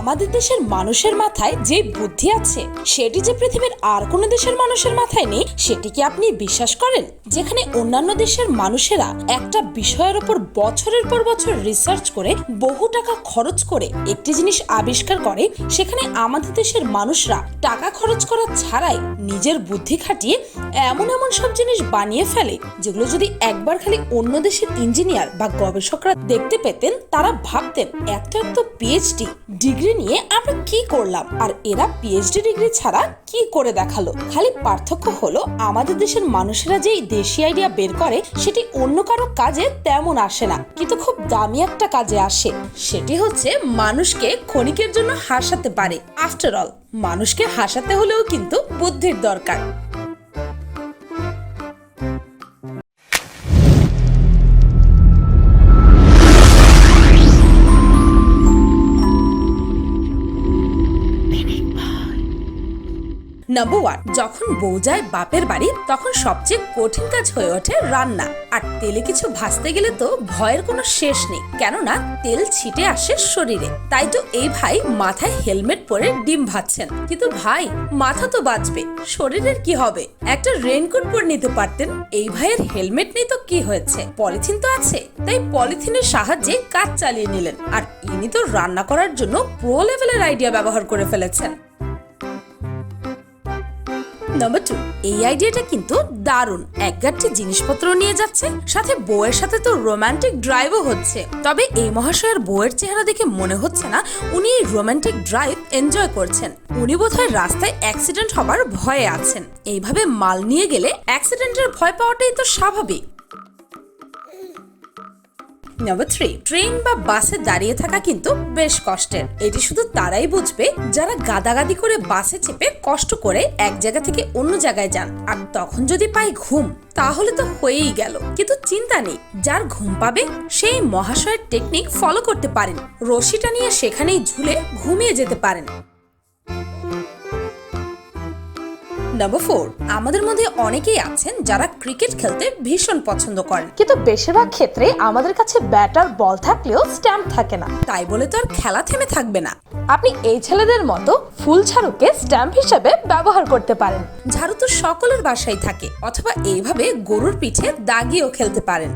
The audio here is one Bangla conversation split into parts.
আমাদের দেশের মানুষের মাথায় যে বুদ্ধি আছে, সেটি যে পৃথিবীর আর কোনো দেশের মানুষের মাথায় নেই, সেটি কি আপনি বিশ্বাস করেন? যেখানে অন্যান্য দেশের মানুষেরা একটা বিষয়ের উপর বছরের পর বছর রিসার্চ করে, বহু টাকা খরচ করে একটি জিনিস আবিষ্কার করে, সেখানে আমাদের দেশের মানুষরা টাকা খরচ করা ছাড়াই নিজের বুদ্ধি খাটিয়ে এমন এমন সব জিনিস বানিয়ে ফেলে, যেগুলো যদি একবার খালি অন্য দেশের ইঞ্জিনিয়ার বা গবেষকরা দেখতে পেতেন, তারা ভাবতেন, এত এত পিএইচডি ডিগ্রি নিয়ে আমরা কি করলাম? আর এরা পিএইচডি ডিগ্রি ছাড়া কি করে দেখাল? খালি পার্থক্য হলো আমাদের দেশের মানুষেরা যেই দেশি আইডিয়া বের করে, সেটি অন্য কারও কাজে তেমন আসে না, কিন্তু খুব দামি একটা কাজে আসে। সেটি হচ্ছে মানুষকে ক্ষণিকের জন্য হাসাতে পারে। আফটার অল মানুষকে হাসাতে হলেও কিন্তু বুদ্ধির দরকার। নাম্বার ওয়ান যখন বউ যায় বাপের বাড়ি, তখন সবচেয়ে কঠিন কাজ হয়ে ওঠে রান্না। আর তেলে কিছু ভাজতে গেলে তো ভয়ের কোনো শেষ নেই, কেননা তেল ছিটে আসে শরীরে। তাই তো এই ভাই মাথায় হেলমেট পরে ডিম ভাজছেন। কিন্তু ভাই, মাথা তো বাঁচবে, শরীরের কি হবে? একটা রেনকোট পরে নিতে পারতেন, এই ভাইয়ের হেলমেট নেই তো কি হয়েছে? পলিথিন তো আছে, তাই পলিথিনের সাহায্যে কাজ চালিয়ে নিলেন। আর ইনি তো রান্না করার জন্য প্রো লেভেলের আইডিয়া ব্যবহার করে ফেলেছেন। নাম্বার টু এই আইডিয়াটা কিন্তু দারুণ। এক জিনিসপত্র নিয়ে যাচ্ছে, সাথে বউয়ের সাথে তো রোমান্টিক ড্রাইভও হচ্ছে। তবে এই মহাশয়ের বউয়ের চেহারা দেখে মনে হচ্ছে না, উনি এই রোমান্টিক ড্রাইভ এনজয় করছেন। উনি বোধহয় রাস্তায় অ্যাক্সিডেন্ট হবার ভয়ে আছেন। এইভাবে মাল নিয়ে গেলে অ্যাক্সিডেন্টের ভয় পাওয়াটাই তো স্বাভাবিক। নাম্বার থ্রি ট্রেন বা বাসে দাঁড়িয়ে থাকা কিন্তু বেশ কষ্টের। এটি শুধু তারাই বুঝবে যারা গাদাগাদি করে বাসে চেপে কষ্ট করে এক জায়গা থেকে অন্য জায়গায় যান। আর তখন যদি পাই ঘুম, তাহলে তো হয়েই গেল। কিন্তু চিন্তা নেই, যার ঘুম পাবে, সেই মহাশয়ের টেকনিক ফলো করতে পারেন। রশিটা নিয়ে সেখানেই ঝুলে ঘুমিয়ে যেতে পারেন। নাম্বার ফোর আমাদের মধ্যে অনেকেই আছেন যারা ক্রিকেট খেলতে ভীষণ পছন্দ করেন। কিন্তু বেশিরভাগ ক্ষেত্রে আমাদের কাছে ব্যাটার বল থাকলেও স্ট্যাম্প থাকে না। তাই বলে তো আর খেলা থেমে থাকবে না। আপনি এই ছেলেদের মতো ফুল ঝাড়ুকে স্ট্যাম্প হিসেবে ব্যবহার করতে পারেন। ঝাড়ু তো সকলের বাসায় থাকে অথবা এইভাবে গরুর পিঠে দাগিয়েও খেলতে পারেন।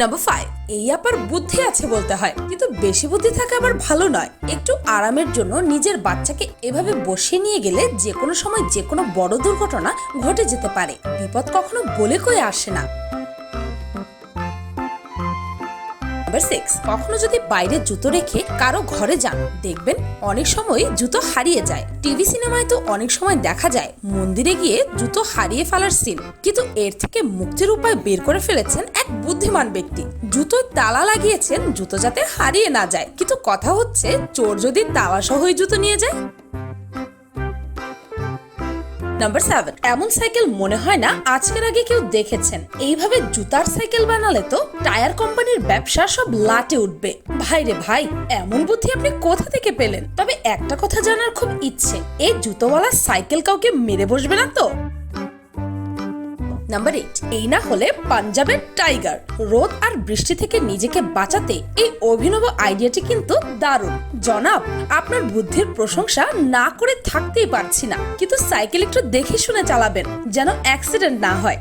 নাম্বার ফাইভ এই আপার বুদ্ধি আছে বলতে হয়। কিন্তু বেশি বুদ্ধি থাকা আবার ভালো নয়। একটু আরামের জন্য নিজের বাচ্চাকে এভাবে বসিয়ে নিয়ে গেলে যে কোনো সময় যে কোনো বড় দুর্ঘটনা ঘটে যেতে পারে। বিপদ কখনো বলে কয়ে আসে না। নাম্বার সিক্স কখনো যদি বাইরে জুতো রেখে কারও ঘরে যান, দেখবেন অনেক সময় জুতো হারিয়ে যায়। টিভি, সিনেমায় তো অনেক সময় দেখা যায়, মন্দিরে গিয়ে জুতো হারিয়ে ফেলার সিন কিন্তু এর থেকে মুক্তির উপায় বের করে ফেলেছেন এক বুদ্ধিমান ব্যক্তি। জুতো তালা লাগিয়েছেন, জুতো যাতে হারিয়ে না যায়। কিন্তু কথা হচ্ছে, চোর যদি তালা সহই জুতো নিয়ে যায়? নাম্বার সেভেন এমন সাইকেল মনে হয় না আজকের আগে কেউ দেখেছেন। এইভাবে জুতার সাইকেল বানালে তো টায়ার কোম্পানির ব্যবসা সব লাটে উঠবে। ভাই রে ভাই, এমন বুদ্ধি আপনি কোথা থেকে পেলেন? তবে একটা কথা জানার খুব ইচ্ছে, এই জুতোওয়ালা সাইকেল কাউকে মেরে বসবে না তো? নাম্বার এইট এই না হলে পাঞ্জাবের টাইগার, রোদ আর বৃষ্টি থেকে নিজেকে বাঁচাতে এই অভিনব আইডিয়াটি কিন্তু দারুণ। জনাব, আপনার বুদ্ধির প্রশংসা না করে থাকতেই পারছি না, কিন্তু সাইকেল একটু দেখে শুনে চালাবেন, যেন অ্যাক্সিডেন্ট না হয়।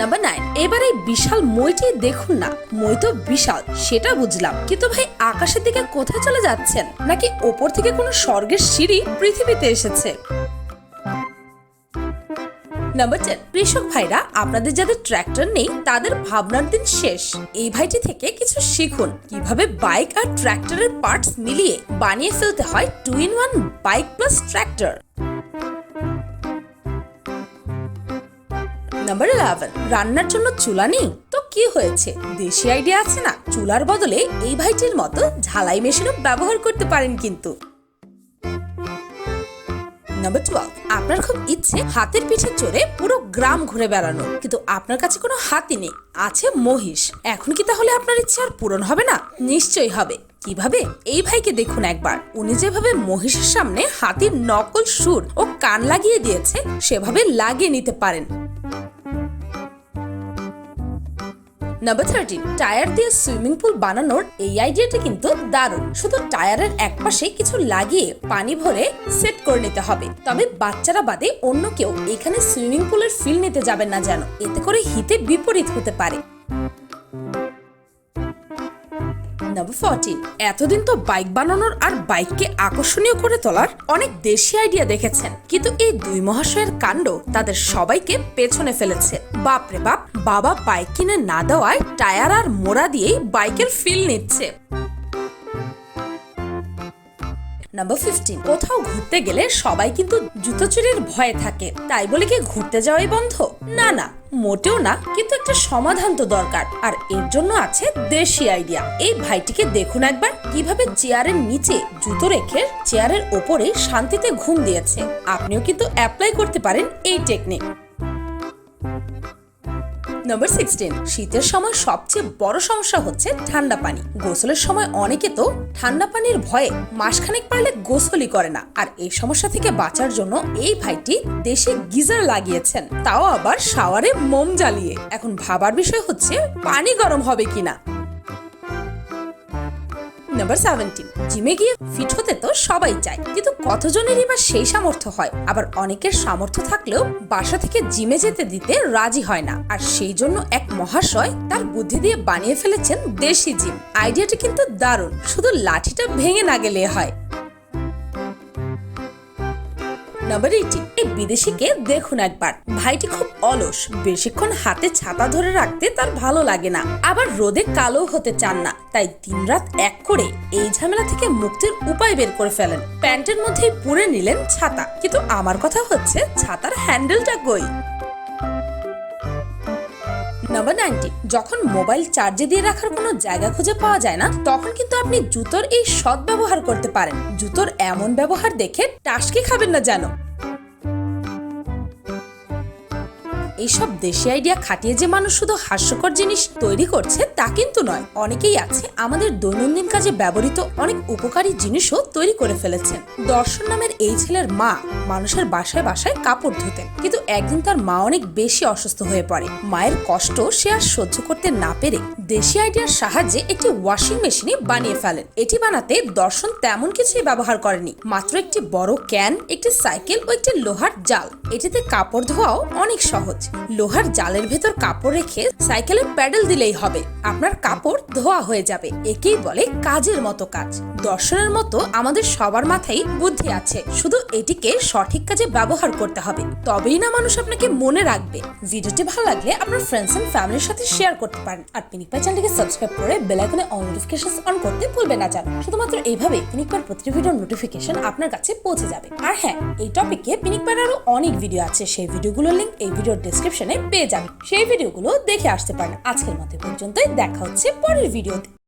নাম্বার নাইন এবার এই বিশাল মইটি দেখুন না, মই তো বিশাল, সেটা বুঝলাম, কিন্তু ভাই আকাশের দিকে কোথায় চলে যাচ্ছেন? নাকি ওপর থেকে কোনো স্বর্গের সিঁড়ি পৃথিবীতে এসেছে? নাম্বার টেন কৃষক ভাইরা, আপনাদের যাদের ট্র্যাক্টর নেই, তাদের ভাবনার দিন শেষ। এই ভাইটি থেকে কিছু শিখুন। কীভাবে বাইক আর ট্র্যাক্টরের পার্টস মিলিয়ে বানিয়ে ফেলতে হয় two in one bike plus tractor number eleven রান্নার জন্য চুলা নেই? তো কি হয়েছে? দেশি আইডিয়া আছে না? চুলার বদলে এই ভাইটির মতো ঝালাই মেশিনও ব্যবহার করতে পারেন কিন্তু। নাম্বার টুয়েলভ আপনার খুব ইচ্ছে হাতের পিঠে চড়ে পুরো গ্রাম ঘুরে বেড়ানো। কিন্তু আপনার কাছে কোনো হাতি নেই, আছে মহিষ। এখন কি তাহলে আপনার ইচ্ছে আর পূরণ হবে না? নিশ্চয়ই হবে। কীভাবে? এই ভাইকে দেখুন একবার। উনি যেভাবে মহিষের সামনে হাতির নকল সুর ও কান লাগিয়ে দিয়েছে, সেভাবে লাগিয়ে নিতে পারেন। নাম্বার থার্টিন টায়ার দিয়ে সুইমিং পুল বানানোর এই আইডিয়াটা কিন্তু দারুণ। শুধু টায়ারের এক পাশে কিছু লাগিয়ে পানি ভরে সেট করে নিতে হবে। তবে বাচ্চারা বাদে অন্য কেউ এখানে সুইমিং পুলের ফিল নিতে যাবেন না যেন। এতে করে হিতে বিপরীত হতে পারে। নাম্বার ফোরটিন এতদিন তো বাইক বানানোর আর বাইককে আকর্ষণীয় করে তোলার অনেক দেশি আইডিয়া দেখেছেন। কিন্তু এই দুই মহাশয়ের কাণ্ড তাদের সবাইকে পেছনে ফেলেছে। বাপরে বাপ, বাবা বাইক কিনে না দেওয়ায় টায়ার আর মোড়া দিয়েই বাইকের ফিল নিচ্ছে। নাম্বার ফিফটিন কোথাও ঘুরতে গেলে সবাই কিন্তু জুতো চুরির ভয়ে থাকে। তাই বলে কি ঘুরতে যাওয়াই বন্ধ? না না, মোটেও না, কিন্তু একটা সমাধান তো দরকার। আর এর জন্য আছে দেশি আইডিয়া। এই ভাইটিকে দেখুন একবার, কীভাবে চেয়ারের নিচে জুতো রেখে চেয়ারের ওপরে শান্তিতে ঘুম দিয়েছে। আপনিও কিন্তু অ্যাপ্লাই করতে পারেন এই টেকনিক নাম্বার সিক্সটিন শীতের সময় সবচেয়ে বড় সমস্যা হচ্ছে ঠান্ডা পানি। গোসলের সময় অনেকে তো ঠান্ডা পানির ভয়ে মাসখানেক পারলে গোসলই করে না। আর এই সমস্যা থেকে বাঁচার জন্য এই ভাইটি দেশে গিজার লাগিয়েছেন। তাও আবার শাওয়ারে মোম জ্বালিয়ে। এখন ভাবার বিষয় হচ্ছে, পানি গরম হবে কিনা? নাম্বার সেভেন্টিন জিমে গিয়ে ফিট হতে তো সবাই চায়, কিন্তু কতজনেরই বা সেই সামর্থ্য হয়? আবার অনেকের সামর্থ্য থাকলেও বাসা থেকে জিমে যেতে দিতে রাজি হয় না। আর সেই জন্য এক মহাশয় তার বুদ্ধি দিয়ে বানিয়ে ফেলেছেন দেশি জিম। আইডিয়াটি কিন্তু দারুণ, শুধু লাঠিটা ভেঙে না গেলে হয়। নাম্বার এইটিন এই বিদেশিকে দেখুন একবার। ভাইটি খুব অলস, বেশিক্ষণ হাতে ছাতা ধরে রাখতে তার ভালো লাগে না। আবার রোদে কালো হতে চান না, তাই দিন রাত এক করে এই ঝামেলা থেকে মুক্তির উপায় বের করে ফেলেন। প্যান্টের মধ্যেই পুরে নিলেন ছাতা। কিন্তু আমার কথা হচ্ছে, ছাতার হ্যান্ডেলটা কই? নাম্বার নাইনটি যখন মোবাইল চার্জে দিয়ে রাখার কোনো জায়গা খুঁজে পাওয়া যায় না, তখন কিন্তু আপনি জুতোর এই সৎ ব্যবহার করতে পারেন। জুতোর এমন ব্যবহার দেখে টাসকে খাবেন না যেন। এইসব দেশি আইডিয়া খাটিয়ে যে মানুষ শুধু হাস্যকর জিনিস তৈরি করছে, তা কিন্তু নয়। অনেকেই আছে আমাদের দৈনন্দিন কাজে ব্যবহৃত অনেক উপকারী জিনিসও তৈরি করে ফেলেছেন। দর্শন নামের এই ছেলের মা মানুষের বাসায় বাসায় কাপড় ধুতেন, কিন্তু একদিন তার মা অনেক বেশি অসুস্থ হয়ে পড়ে। মায়ের কষ্ট সে আর সহ্য করতে না পেরে দেশি আইডিয়ার সাহায্যে একটি ওয়াশিং মেশিনে বানিয়ে ফেলেন। এটি বানাতে দর্শন তেমন কিছুই ব্যবহার করেনি, মাত্র একটি বড় ক্যান একটি সাইকেল ও একটি লোহার জাল। এটিতে কাপড় ধোয়াও অনেক সহজ। লোহার জালের ভেতর কাপড় রেখে সাইকেলে প্যাডেল দিলেই হবে। আপনার কাপড় ধোয়া হয়ে যাবে। একেই বলে কাজের মতো কাজ। দর্শনের মতো আমাদের সবার মাথায় বুদ্ধি আছে। শুধু এটিকে সঠিক কাজে ব্যবহার করতে হবে। তবেই না মানুষ আপনাকে মনে রাখবে। ভিডিওটি ভালো লাগলে আপনার ফ্রেন্ডস এন্ড ফ্যামিলির সাথে শেয়ার করতে পারেন। আর পিনিকপাই চ্যানেলটিকে সাবস্ক্রাইব করে বেল আইকনে অল নোটিফিকেশন অন করতে ভুলবেন না জানো শুধুমাত্র এইভাবে পিনিকপার প্রতিটি ভিডিওর নোটিফিকেশন আপনার কাছে পৌঁছে যাবে। আর হ্যাঁ এই টপিকে পিনিকপার আরও অনেক ভিডিও আছে। সেই ভিডিওগুলোর লিংক এই ভিডিওর ডেসক্রিপশনে পেয়ে যাবেন। সেই ভিডিওগুলো দেখে আসতে পারেন। আজকের মতো পর্যন্তই। দেখা হচ্ছে পরের ভিডিওতে।